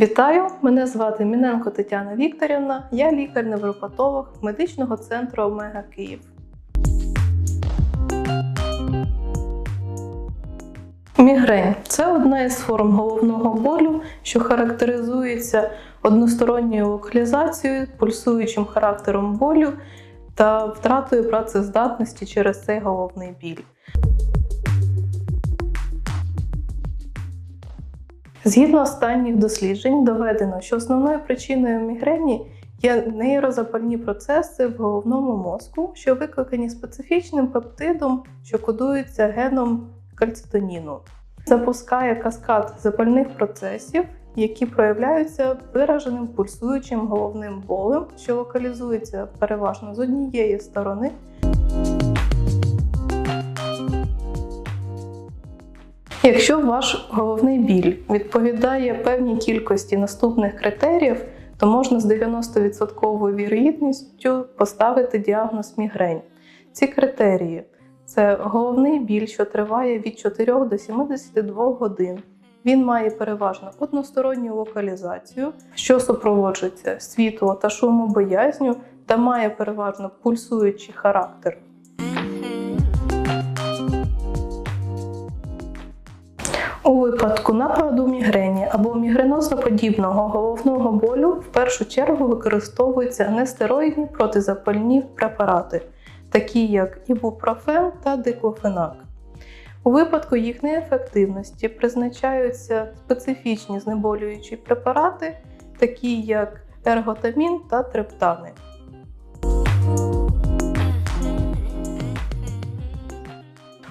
Вітаю! Мене звати Міненко Тетяна Вікторівна. Я лікар-невропатолог медичного центру Омега Київ. Мігрень це одна із форм головного болю, що характеризується односторонньою локалізацією, пульсуючим характером болю та втратою працездатності через цей головний біль. Згідно останніх досліджень, доведено, що основною причиною мігрені є нейрозапальні процеси в головному мозку, що викликані специфічним пептидом, що кодується геном кальцитоніну. Запускає каскад запальних процесів, які проявляються вираженим пульсуючим головним болем, що локалізується переважно з однієї сторони. Якщо ваш головний біль відповідає певній кількості наступних критеріїв, то можна з 90% вірогідністю поставити діагноз мігрень. Ці критерії це головний біль, що триває від 4 до 72 годин. Він має переважно односторонню локалізацію, що супроводжується світло та шумобоязню та має переважно пульсуючий характер. У випадку нападу мігрені або мігренозно-подібного головного болю в першу чергу використовуються нестероїдні протизапальні препарати, такі як ібупрофен та диклофенак. У випадку їх неефективності призначаються специфічні знеболюючі препарати, такі як ерготамін та трептани.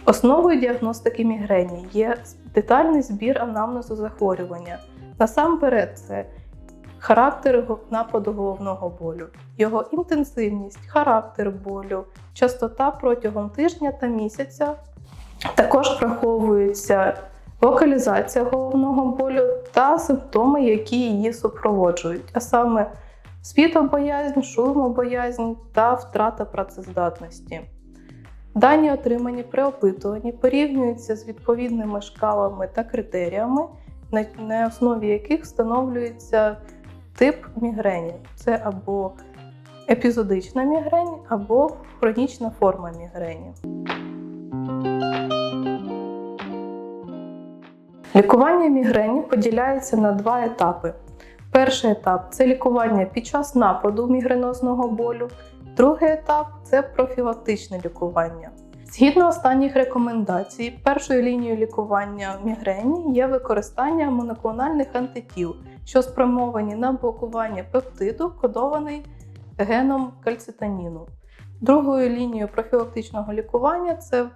Основою діагностики мігрені є детальний збір анамнезу захворювання. Насамперед, це характер нападу головного болю, його інтенсивність, характер болю, частота протягом тижня та місяця. Також враховується локалізація головного болю та симптоми, які її супроводжують, а саме світобоязнь, шумобоязнь та втрата працездатності. Дані, отримані при опитуванні, порівнюються з відповідними шкалами та критеріями, на, основі яких встановлюється тип мігрені. Це або епізодична мігрень, або хронічна форма мігрені. Лікування мігрені поділяється на два етапи. Перший етап це лікування під час нападу мігренозного болю. Другий етап це профілактичне лікування. Згідно останніх рекомендацій, першою лінією лікування мігрені є використання моноклональних антитіл, що спрямовані на блокування пептиду, кодований геном кальцитоніну. Другою лінією профілактичного лікування це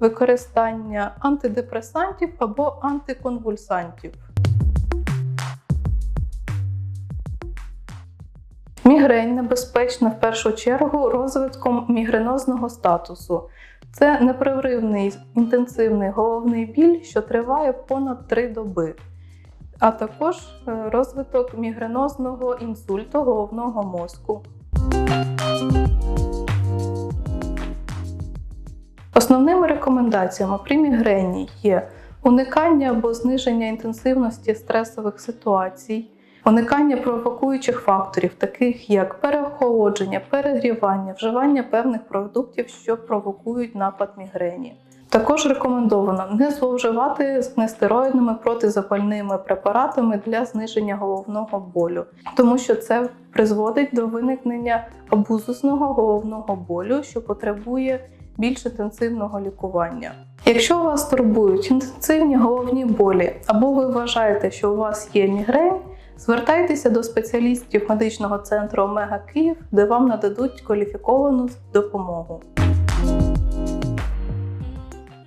використання антидепресантів або антиконвульсантів. Мігрень небезпечна в першу чергу розвитком мігренозного статусу. Це непреривний інтенсивний головний біль, що триває понад 3 доби, а також е, розвиток мігренозного інсульту головного мозку. Основними рекомендаціями при мігрені є уникання або зниження інтенсивності стресових ситуацій, уникання провокуючих факторів, таких як переохолодження, перегрівання, вживання певних продуктів, що провокують напад мігрені. Також рекомендовано не зловживати з нестероїдними протизапальними препаратами для зниження головного болю, тому що це призводить до виникнення абузусного головного болю, що потребує більш інтенсивного лікування. Якщо вас турбують інтенсивні головні болі, або ви вважаєте, що у вас є мігрень, звертайтеся до спеціалістів медичного центру Омега Київ, де вам нададуть кваліфіковану допомогу.